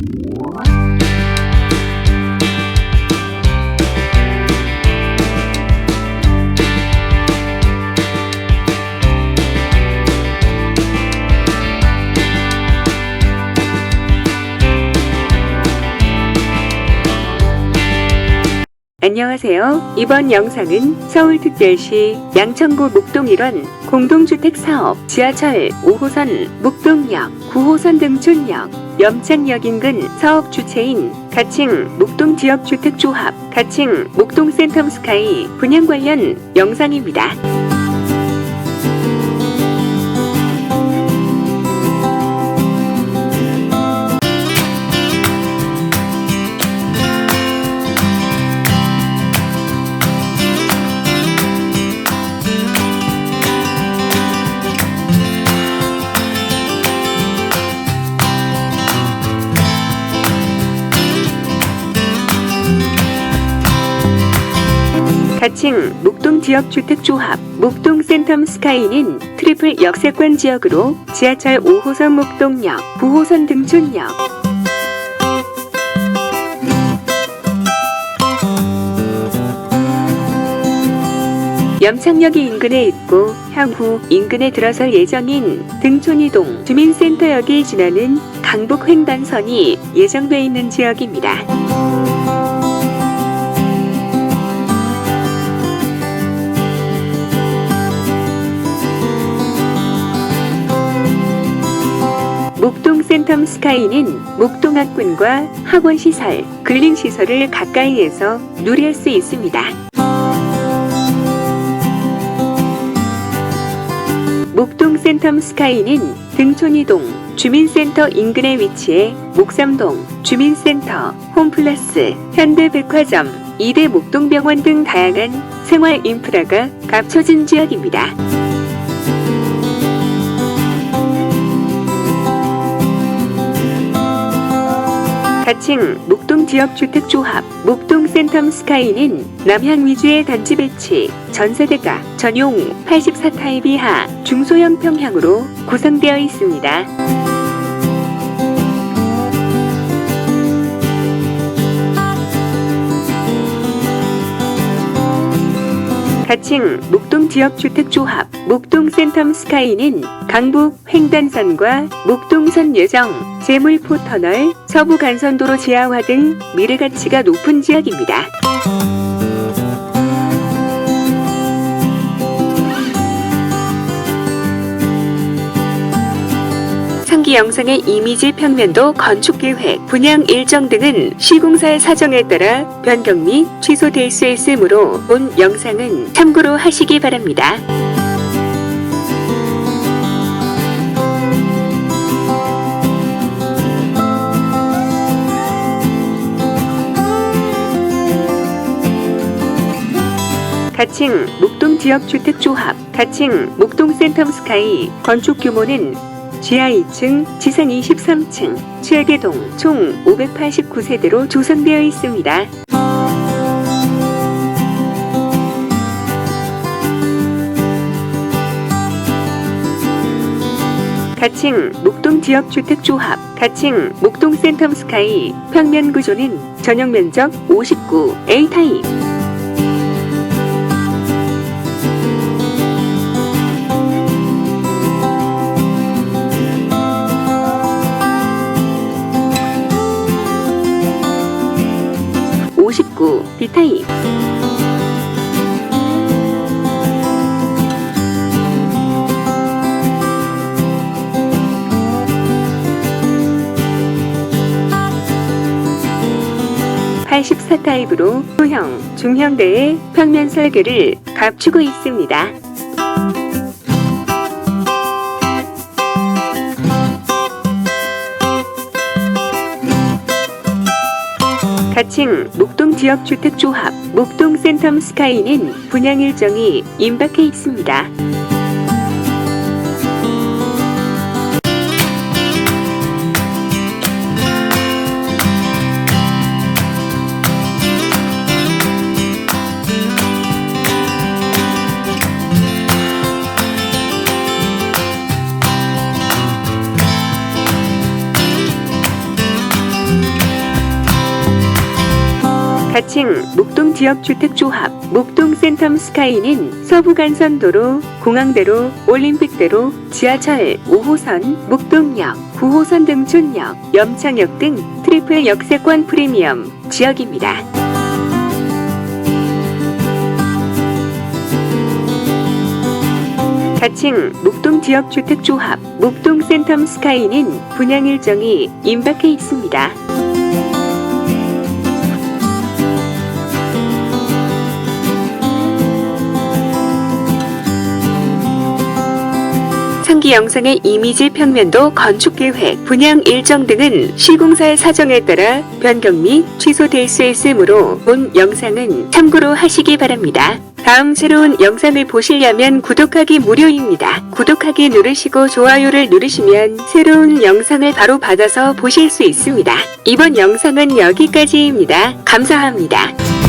Música 안녕하세요. 이번 영상은 서울특별시 양천구 목동 일원 공동주택 사업 지하철 5호선 목동역, 9호선 등촌역, 염창역 인근 사업 주체인 가칭 목동 지역 주택 조합, 가칭 목동 센텀 스카이 분양 관련 영상입니다. 가칭 목동 지역 주택조합 목동 센텀 스카이는 트리플 역세권 지역으로 지하철 5호선 목동역, 9호선 등촌역, 염창역이 인근에 있고 향후 인근에 들어설 예정인 등촌이동 주민센터역이 지나는 강북 횡단선이 예정돼 있는 지역입니다. 센텀 스카이는 목동 학군과 학원 시설, 근린 시설을 가까이에서 누릴 수 있습니다. 목동 센텀 스카이는 등촌이동 주민센터 인근에 위치해 목삼동 주민센터, 홈플러스, 현대백화점, 이대 목동병원 등 다양한 생활 인프라가 갖춰진 지역입니다. 가칭 목동 지역 주택조합 목동 센텀 스카이는 남향 위주의 단지 배치, 전세대가 전용 84타입 이하 중소형 평형으로 구성되어 있습니다. 가칭 목동지역주택조합 목동센텀 스카이는 강북 횡단선과 목동선 예정, 재물포터널, 서부간선도로 지하화 등 미래가치가 높은 지역입니다. 상기 영상의 이미지 평면도 건축 계획, 분양 일정 등은 시공사의 사정에 따라 변경 및 취소될 수 있으므로 본 영상은 참고로 하시기 바랍니다. 가칭 목동지역주택조합, 가칭 목동센텀 스카이 건축 규모는 지하 2층, 지상 23층, 최계동 총 589세대로 조성되어 있습니다. 가칭 목동 지역 주택 조합, 가칭 목동 센텀 스카이 평면 구조는 전용 면적 59 A타입. B타입 (84) 타입으로 소형, 중형대의 평면 설계를 갖추고 있습니다. 가칭 목동 지역 주택 조합 목동 센텀 스카이는 분양 일정이 임박해 있습니다. 가칭 목동 지역 주택조합 목동 센텀 스카이는 서부간선도로, 공항대로, 올림픽대로, 지하철 5호선, 목동역, 9호선 등촌역, 염창역 등 트리플 역세권 프리미엄 지역입니다. 가칭 목동 지역주택조합 목동 센텀 스카이는 분양 일정이 임박해 있습니다. 상기 영상의 이미지 평면도 건축 계획, 분양 일정 등은 시공사의 사정에 따라 변경 및 취소될 수 있으므로 본 영상은 참고로 하시기 바랍니다. 다음 새로운 영상을 보시려면 구독하기 무료입니다. 구독하기 누르시고 좋아요를 누르시면 새로운 영상을 바로 받아서 보실 수 있습니다. 이번 영상은 여기까지입니다. 감사합니다.